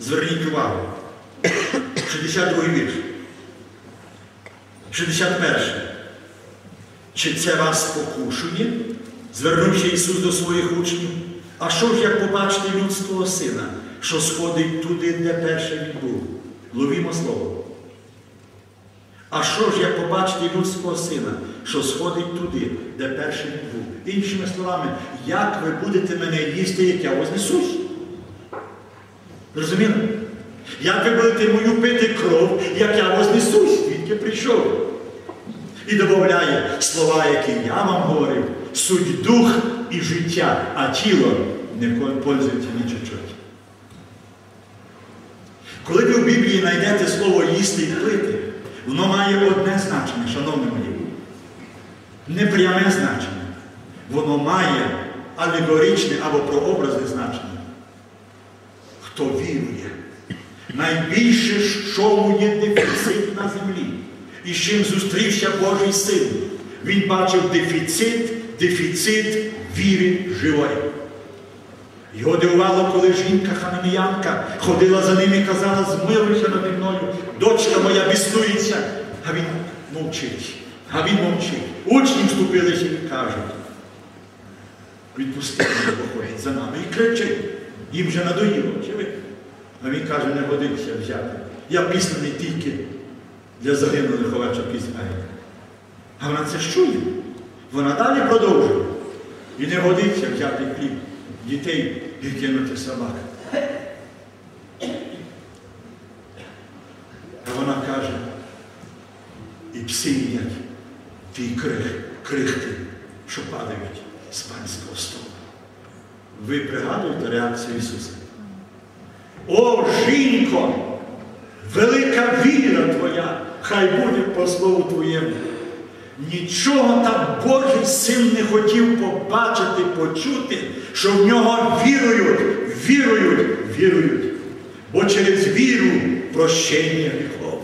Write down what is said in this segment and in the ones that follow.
Зверніть увагу. 62 вірш. 61. Чи це вас покушує? Звернувся Ісус до своїх учнів. А що ж, як побачити людського сина, що сходить туди, де перше він був? Ловімо слово. А що ж, як побачити людського сина, що сходить туди, де перший він був? Іншими словами, як ви будете мене їсти, як я вознесусь? Розуміли? Як ви будете мою пити кров, як я вознесусь, звідки прийшов? І додає слова, які я вам говорив, суть дух і життя, а тіло не пользується ні чуть-чуть. Коли ви в Біблії знайдете слово їсти і пити, воно має одне значення, шановні мої. Не пряме значення. Воно має алегоричне або прообразне значення. Хто вірує, найбільше, що є дефіцит на землі. І з чим зустрівся Божий син. Він бачив дефіцит, дефіцит віри живої. Його дивувало, коли жінка ханаміянка ходила за ним і казала, змилуйся нади мною, дочка моя біснується. А він мовчить. А він мовчить. Учні вступилися і кажуть, відпусти мене, походить за нами. І кричить. Їм вже надоїло? А він каже, не годився взяти. Я післений тільки для загинулих овечок Ізраїля. А вона це ж чує. Вона далі продовжує. І не годиться взяти хліб дітей і кинути собак. А вона каже, і пси їдять ті крих, крихти, що падають з панського столу. Ви пригадуєте реакцію Ісуса? О, жінко! Велика віра твоя, хай буде по слову Твоєму. Нічого так Божий син не хотів побачити, почути, що в нього вірують, вірують, вірують. Бо через віру прощення гріхов,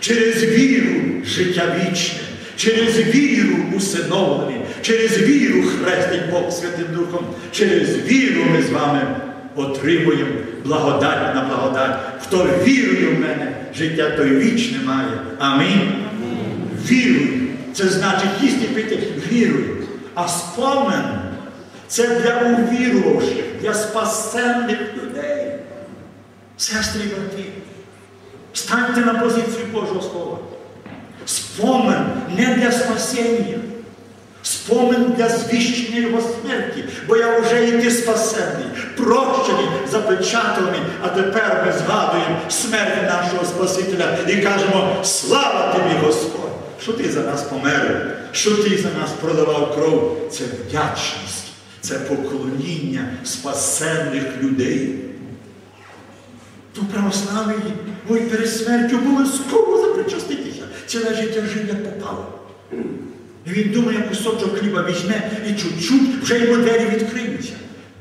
через віру життя вічне, через віру усиновлені, через віру хрестить Бог Святим Духом, через віру ми з вами отримуємо благодать на благодать. Хто вірує в мене, життя той вічне має. Амінь. Вірую. Це значить їсти пити вірую. А спомен це для увірувавших, для спасенних людей. Сестри і брати, станьте на позицію Божого Слова. Спомен не для спасіння. Спомин для звіщення Його смерті, бо я вже і ти спасений, прощений, запечатаний, а тепер ми згадуємо смерть нашого Спасителя і кажемо, слава тобі, Господь, що ти за нас помер, що ти за нас продавав кров. Це вдячність, це поклоніння спасенних людей. То православні, ой, перед смертю обов'язково запричаститися. Ціле життя як попало. І він думає, кусочок хліба візьме і чуть-чуть вже йому двері відкриються.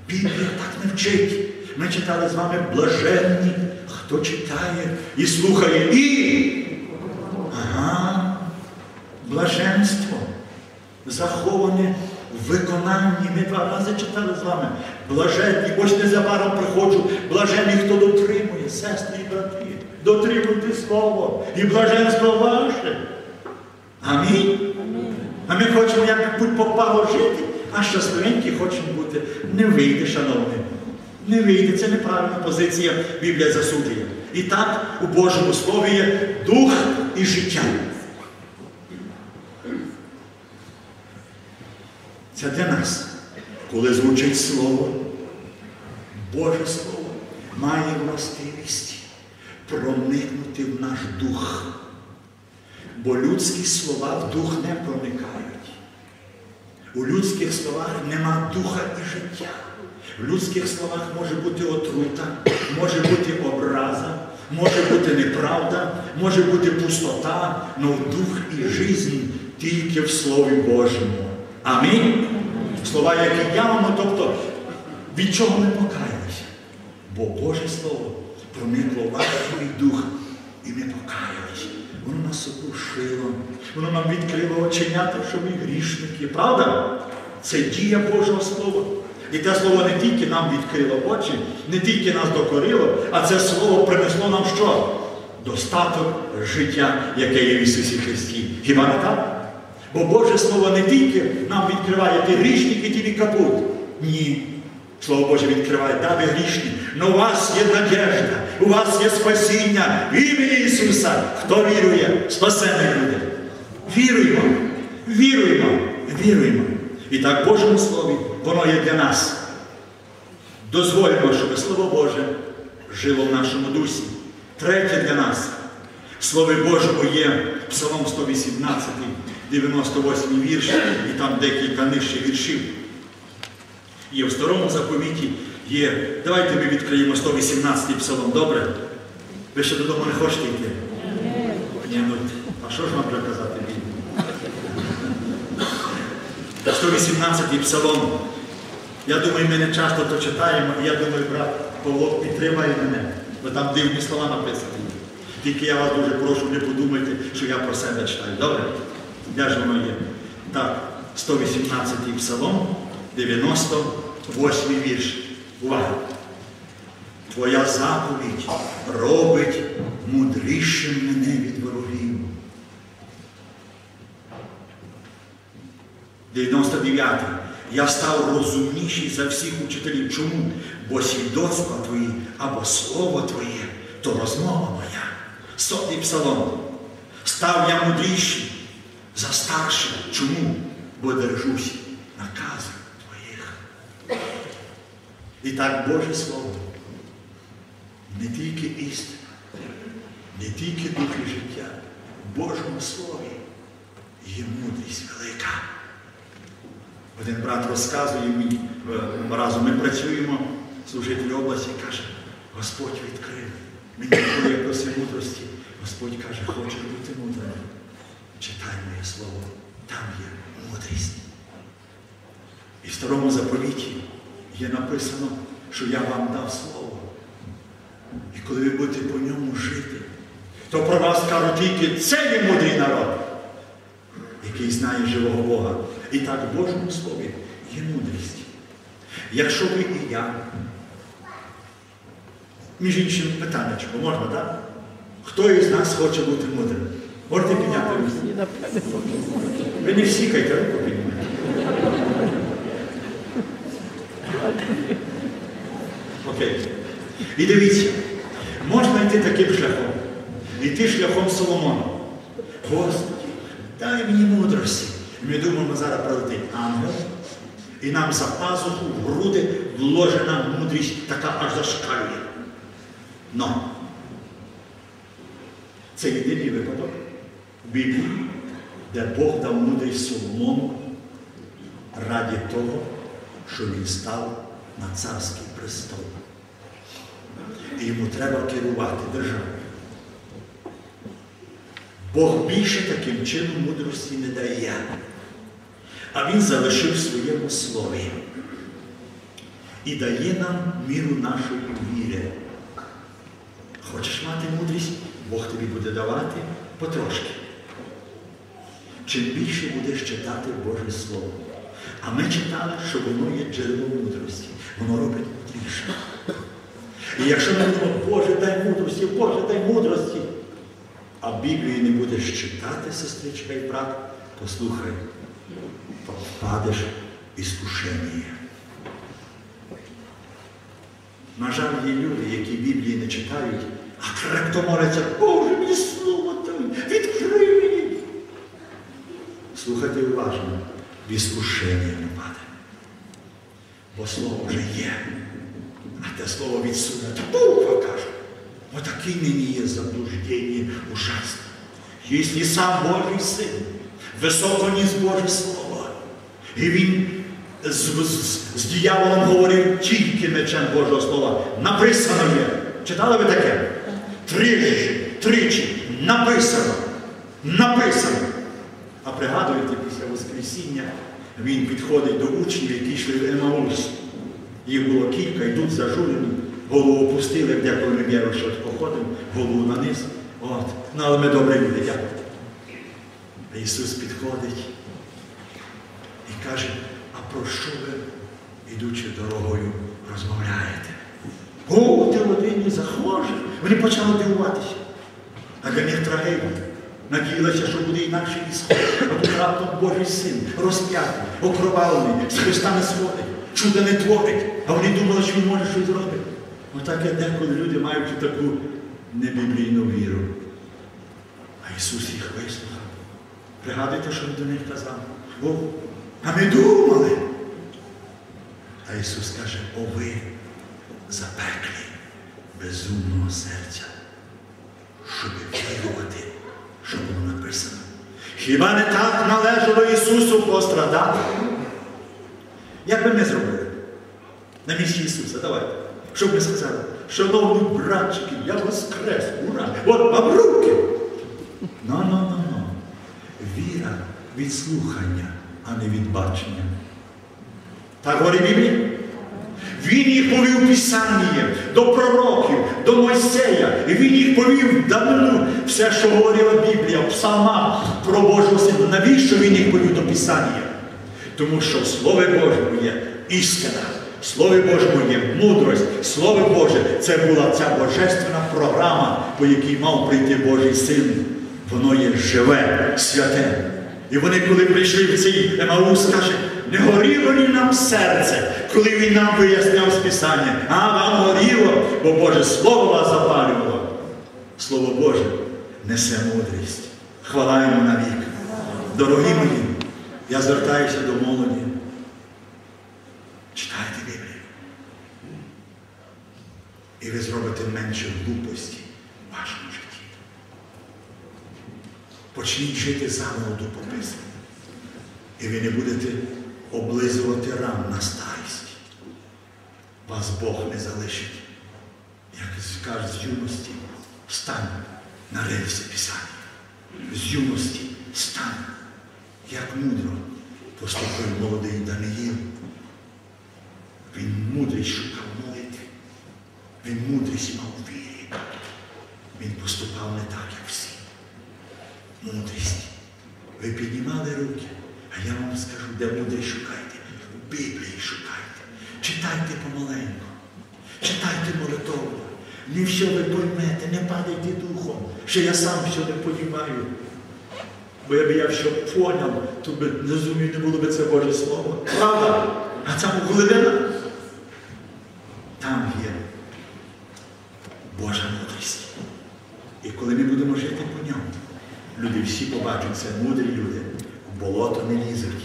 Біблія так не вчить. Ми читали з вами блаженні, хто читає і слухає. І ага, блаженство заховане в виконанні. Ми два рази читали з вами. Блаженні, ось незабаром приходжу, блаженні, хто дотримує, сестри і брати. Дотримуйте слово і блаженство ваше. Амінь. А ми хочемо як-небудь попало жити, а щасливенькі хочемо бути. Не вийде, шановні. Не вийде, це неправильна позиція, Біблія засуджує. І так у Божому Слові є дух і життя. Це для нас, коли звучить Слово, Боже Слово має властивість проникнути в наш дух. Бо людські слова в дух не проникають. У людських словах нема духа і життя. В людських словах може бути отрута, може бути образа, може бути неправда, може бути пустота, але дух і жизнь тільки в Слові Божому. Амінь. Слова, які явно, тобто від чого ми покаялися. Бо Боже Слово проникло в ваш дух, і ми покаялися. Воно нас сокрушило, воно нам відкрило оченята, що ми грішники. Правда? Це дія Божого Слова. І те слово не тільки нам відкрило очі, не тільки нас докорило, а це слово принесло нам що? Достаток життя, яке є в Ісусі Христі. Хіба не так? Бо Боже Слово не тільки нам відкриває ти грішник і тобі капут. Ні. Слово Боже відкриває, да, ви грішні, але у вас є надежда, у вас є спасіння в ім'я Ісуса. Хто вірує, спасений буде. Віруємо, віруємо, віруємо. І так Божому Слові, воно є для нас. Дозволимо, щоб Слово Боже жило в нашому дусі. Третє для нас. Слово Божому є Псалом 118, 98 вірш, і там декілька нижчих віршів. Є в старому заповіті, є. Давайте ми відкриємо 118-й псалом, добре? Ви ще додому не хочете йти? Ні, ну, а що ж вам вже казати? 118 псалом. Я думаю, ми не часто то читаємо, і я думаю, брат Павло підтримає мене, бо там дивні слова написані. Тільки я вас дуже прошу, не подумайте, що я про себе читаю. Добре? Де ж воно є? Так, 118 псалом, 98 вірш. Увага! Твоя заповідь робить мудрішим мене від ворогів. 99. Я став розумніший за всіх учителів. Чому? Бо свідоцтва твої або слово твоє, то розмова моя. Сотий псалом. Став я мудріший за старших. Чому? Бо держусь І так Боже Слово. Не тільки істина, не тільки духи життя. В Божому Слові є мудрість велика. Один брат розказує мені, разом ми працюємо, служитель області каже, Господь відкрив. Мені коли я просив мудрості, Господь каже, хочеш бути мудрим. Читай моє слово, там є мудрість. І в старому заповіті є написано, що я вам дав слово. І коли ви будете по ньому жити, то про вас кажуть тільки це є мудрий народ, який знає живого Бога. І так в Божому Слові є мудрість. Якщо ви і я, між іншим питаннячко, можна, так? Хто із нас хоче бути мудрим? Можете підняти руку? Ви не всікайте руку Окей. І дивіться, можна йти таким шляхом. Йти шляхом Соломона. Господи, дай мені мудрості. Ми думаємо, зараз прилетить ангел, і нам за пазуху в груди вложена мудрість, така аж зашкалює. Но це єдиний випадок в Біблії, де Бог дав мудрість Соломону раді того, що він став на царський престол. І йому треба керувати державою. Бог більше таким чином мудрості не дає. А він залишив своєму слові і дає нам міру нашої віри. Хочеш мати мудрість, Бог тобі буде давати потрошки. Чим більше будеш читати Боже Слово. А ми читали, що воно є джерелом мудрості. Воно робить мудріше. І якщо ми думаємо, Боже, дай мудрості, Боже, дай мудрості, а Біблію не будеш читати, сестричка і брат, послухай, то впадеш в іскушення. На жаль, є люди, які Біблії не читають, а крепко моляться, Боже, мені слово дай, відкрий мені. Слухайте уважно, в іскушення не паде. Бо слово вже є. А те слово відсунуте. Буква каже. Отакий нині є заблуждення ужасне. Якщо сам Божий син, високо ніс Боже Слово, і він з, з, з діяволом говорив тільки мечем Божого Слова. Написано є. Читали ви таке? Тричі, тричі, написано. Написано. А пригадуєте, після Воскресіння він підходить до учнів, які йшли в Емаус. Їх було кілька, йдуть зажурені, голову опустили, як деколи ми віру, що походимо, голову наниз. От. Ну, але ми добре люди, дякую. А Ісус підходить і каже, а про що ви ідучи дорогою, розмовляєте. О, ти один захожий. Вони почали дивуватися. А для них трагедія. Надіялися, що буде інакше ісход. Тут раптом Божий син, розп'ятий, окровавлений, з Христа не сходить, чуда не творить, а вони думали, що він може щось зробити. Отак є деколи люди мають таку небіблійну віру. А Ісус їх вислухав. Пригадуйте, що він до них казав. О, а ми думали. А Ісус каже, о ви запеклі безумного серця, щоб вірувати, що було написано. Хіба не так належало Ісусу пострадати? Як би ми зробили? На місці Ісуса, давайте. Щоб ми сказали, шановні братчики, я воскрес, ура! От вам руки! Ну, ну, ну, ну. Віра від слухання, а не від бачення. Так говорить Біблія? Він їх повів Писання до пророків, до Мойсея. І він їх повів давно все, що говорила Біблія, в псалмах про Божого Сина. Навіщо він їх повів до Писання? Тому що в Слові Божому є істина, в Слові Божому є мудрость, Слово Боже це була ця божественна програма, по якій мав прийти Божий син. Воно є живе, святе. І вони, коли прийшли в цей Емаус, каже, не горіло ли нам серце, коли він нам виясняв з Писання, а вам горіло, бо Боже Слово вас запалювало. Слово Боже несе мудрість. Хвала йому навік. Дорогі мої, я звертаюся до молоді. Читайте Біблію. І ви зробите менше глупості в вашому житті. Почніть жити замолоду по Писанню. І ви не будете облизувати ран на старість. Вас Бог не залишить. Як скаже з юності, стань на рельси Писання. З юності стань. Як мудро поступив молодий Даниїл. Він мудрість шукав. Він мудрість мав у вірі. Він поступав не так, як всі. Мудрість. Ви піднімали руки, а я вам скажу, де мудрість шукайте. В Біблії шукайте. Читайте помаленьку. Читайте молитовно. Не все ви поймете, не падайте духом, що я сам все не понімаю. Бо якби я все поняв, то би не зумів не було би це Боже Слово. Правда? А це глибина. Там є Божа мудрість. І коли ми будемо жити по ньому, люди всі побачать, це мудрі люди. В болото не лізуть,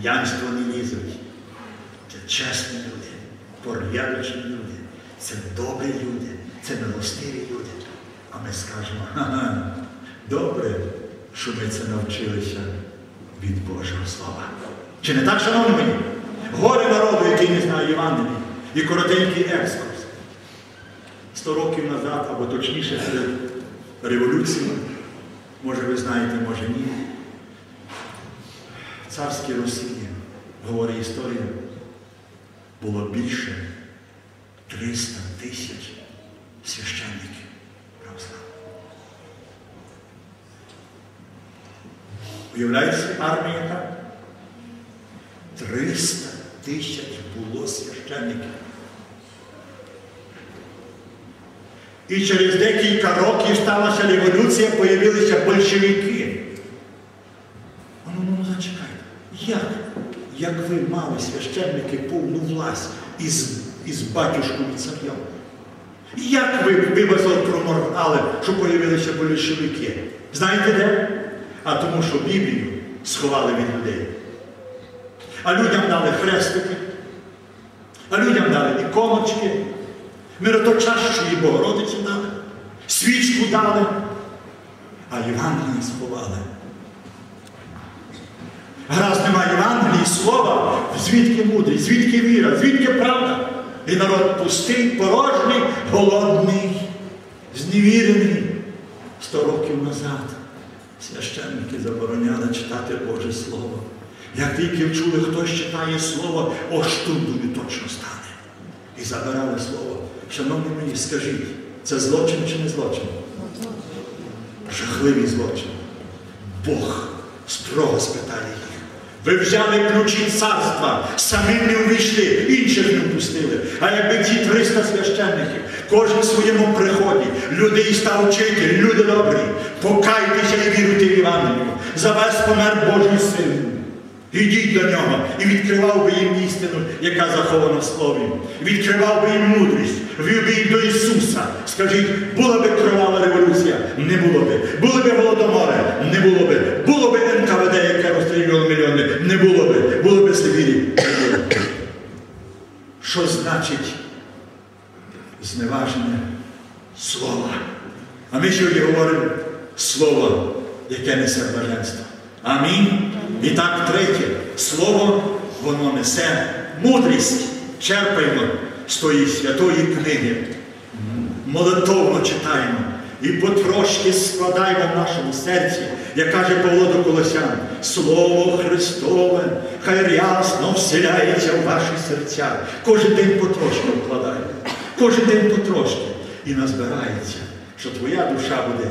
п'янство не лізуть. Це чесні люди, порядочні люди, це добрі люди, це милостиві люди. А ми скажемо, ха-ха, добре, що ми це навчилися від Божого Слова. Чи не так, шановні мені? Горе народу, який не знає Євангелії, і коротенький екскурс. Сто років назад, або точніше перед революцією, може ви знаєте, може ні. В царській Росії, говорить історія, було більше 300 тисяч священників православних. Уявляєте, армія яка? 300 тисяч було священників. І через декілька років сталася революція, появилися большевики. Ну, ну, зачекайте. Як? Як ви мали священники повну власть із, із батюшкою царем? Як ви вибачили проморгали, що появилися большевики? Знаєте де? А тому, що Біблію сховали від людей. А людям дали хрестики, а людям дали іконочки, мироточащої Богородиці дали, свічку дали, а Євангелії сховали. Раз немає Євангелії, слова, звідки мудрість, звідки віра, звідки правда? І народ пустий, порожній, голодний, зневірений. Сто років назад священники забороняли читати Боже Слово. Як тільки вчули, хтось читає Слово, оштундою точно стане. І забирали Слово. Шановні мені, скажіть, це злочин чи не злочин? Жахливий злочин. Бог строго спитає їх. Ви взяли ключі царства, самі не увійшли, інших не впустили. А якби ті 300 священників, кожен в своєму приході, людей став вчити, люди добрі, покайтеся і віруйте в Євангелію. За вас помер Божий син. Ідіть до нього і відкривав би їм істину, яка захована в слові. Відкривав би їм мудрість, вів до Ісуса. Скажіть, була би кровава революція? Не було би. Були би голодомори? Не було би. Було би НКВД, яке розстрілювало мільйони? Не було би. Було би Сибірі. Що значить зневаження слова? А ми сьогодні говоримо слово, яке несе блаженство. Амінь. І так, третє, слово, воно несе мудрість. Черпаємо з тої святої книги. Молитовно читаємо і потрошки складаємо в нашому серці, як каже Павло до Колосян, Слово Христове, хай рясно вселяється в ваші серця. Кожен день потрошки вкладаємо, кожен день потрошки. І назбирається, що твоя душа буде,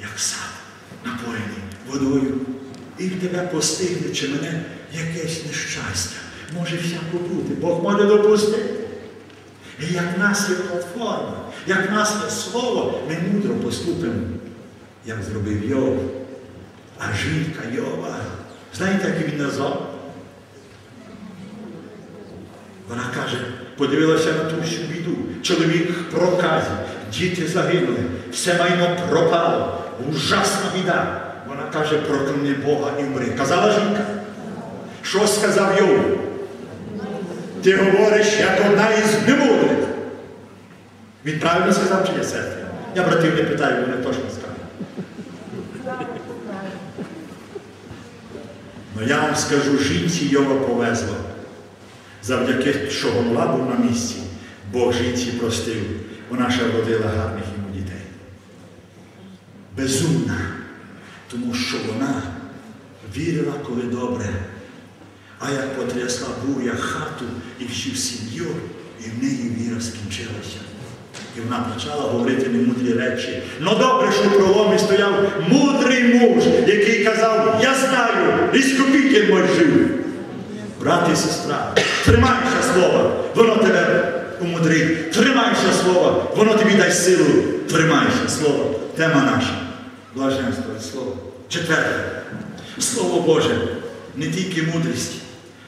як сад, напоєний водою. І в тебе постигне, чи мене якесь нещастя. Може всяко бути. Бог може допустити. І як нас є платформа, як нас є слово, ми мудро поступимо, як зробив Йов. А жінка Йова, знаєте, як він назвав? Вона каже, подивилася на ту всю біду. Чоловік в проказі, діти загинули, все майно пропало, ужасна біда. Вона каже, прокляни Бога і вмри. Казала жінка. Що сказав Йов? Ти говориш, як одна із немудрих. Він правильно сказав, чи я сестри? Я братів не питаю, вони точно скажуть. Ну я вам скажу, жінці Йова повезло. Завдяки, що голова був на місці, Бог жінці простив. Вона ще родила гарних йому дітей. Безумна, тому що вона вірила, коли добре. А як потрясла буря хату і всю сім'ю, і в неї віра скінчилася. І вона почала говорити немудрі речі. Ну добре, що в проломі стояв мудрий муж, який казав, я знаю, іскупитель мой жив. Брат і сестра, тримайся слова, воно тебе умудрить. Тримайся слова, воно тобі дасть силу. Тримайся слова. Тема наша. Блаженство від слова. Четверте. Слово Боже не тільки мудрість.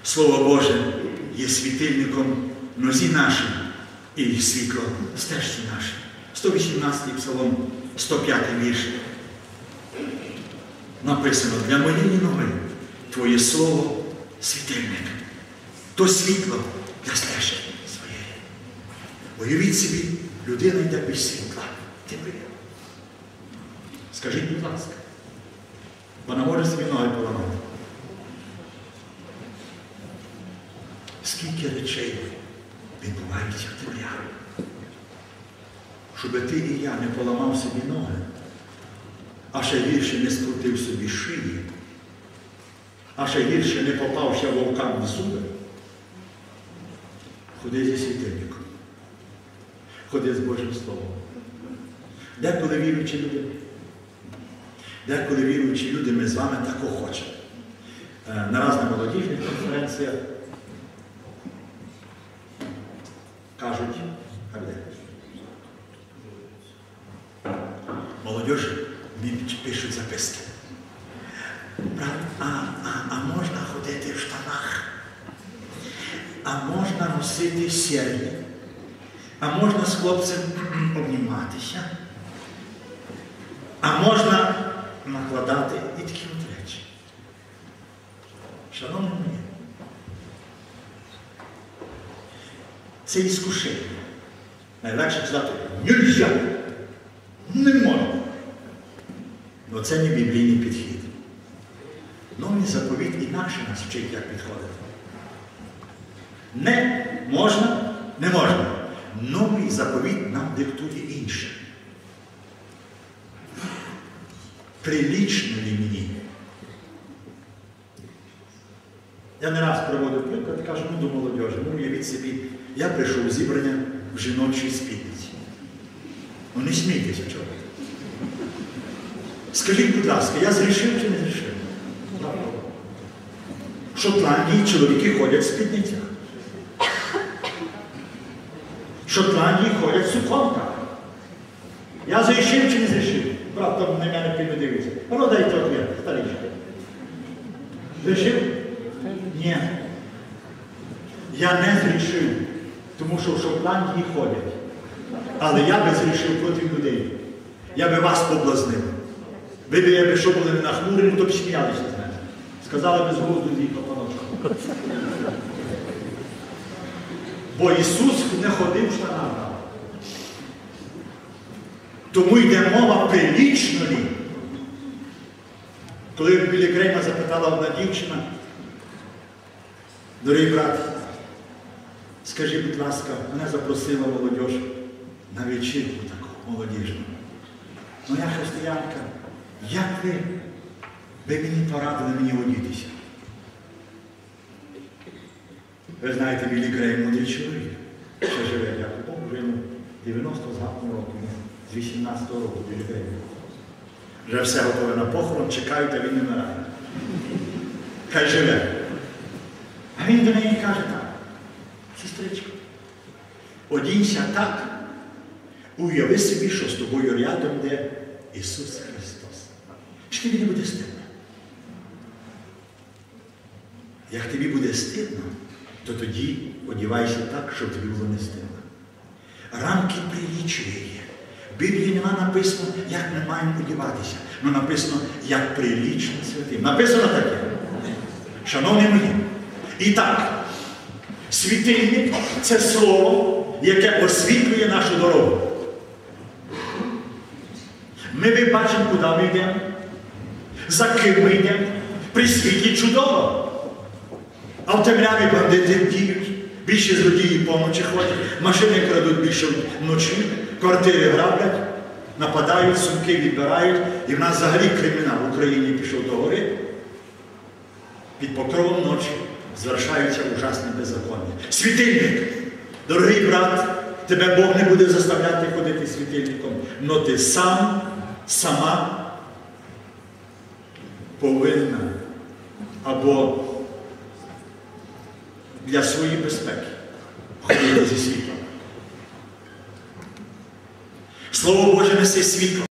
Слово Боже є світильником нозі нашій і світло стежці нашій. 118 псалом, 105 вірш. Написано, для моєї ноги Твоє слово світильник. То світло для стежки своєї. Уявіть собі, людина йде без світла. Темрява. Скажіть, будь ласка, вона може собі ноги поламати. Скільки речей відбувається в темряві. Щоб ти і я не поламав собі ноги, а ще гірше не скрутив собі шиї, а ще гірше не попався вовкам в зуби. Ходи зі світильником. Ходи з Божим Словом. Деколи віруючі люди, деколи віруючі люди, ми з вами тако хочемо. На різних молодіжних конференціях кажуть, а де? Молодіж пишуть записки. А, а, а можна ходити в штанах? А можна носити сірі? А можна з хлопцем обніматися? А можна накладати і такі от речі. Шановні мені, це іскушення. Найлегше сказати, нельзя, не можна. Але це не біблійний підхід. Новий заповіт інакше нас вчить, як підходити. Не можна, не можна. Новий заповіт нам диктує інше. Прилічно ли мені? Я не раз проводив приклад кажу, ну до молодежі, ну уявіть собі, я прийшов у зібрання в жіночій спідниці. Ну не смійтеся чого. Скажіть, будь ласка, я зрішив чи не зрішив? Шотландії чоловіки ходять в спідницях. В Шотландії ходять в суконках. Я зайшов чи не зайшов? Брат там на мене пильно дивиться. Ну дайте ответ, старичка. Зайшов? Ні. Я не зрішив, тому що в Шотландії ходять. Але я би зрішив проти людей. Я би вас поблазнив. Ви б, що були не нахмурені, то б сміялися з мене. Сказали би з глузду дві паночка. Бо Ісус не ходив в штанах. Тому йде мова прилічної. Коли біля Крейма запитала одна дівчина, дорогий брат, скажи, будь ласка, мене запросила молодь на вечірку таку молодіжну. Моя християнка, як ви, ви мені порадили мені одітися? Ви знаєте, Білі Грей мудрий чоловік, ще живе, дякую Богу, йому 90 з років, з 18 року Білі Грей. Вже все готове на похорон, чекають, а він не вмирає. Хай живе. А він до неї каже так, сестричко, одінься так, уяви собі, що з тобою рядом йде Ісус Христос. Чи тобі не буде стидно? Як тобі буде стидно, то тоді одівайся так, щоб тобі не стидно. Рамки прилічує. В Біблії нема написано, як ми маємо одіватися. але написано, як прилічно святим. Написано таке. Шановні мої. І так, світильник це слово, яке освітлює нашу дорогу. Ми бачимо, куди ми йдемо, за ким ми йдемо. При світлі чудово. А в темряві бандити діють, більше злодії поночі ходять, машини крадуть більше вночі, квартири граблять, нападають, сумки відбирають. І в нас взагалі кримінал в Україні пішов до гори. Під покровом ночі звершаються ужасні беззаконня. Світильник, дорогий брат, тебе Бог не буде заставляти ходити світильником, але ти сам, сама повинна або для своєї безпеки ходити зі світлом. Слово Боже несе світло.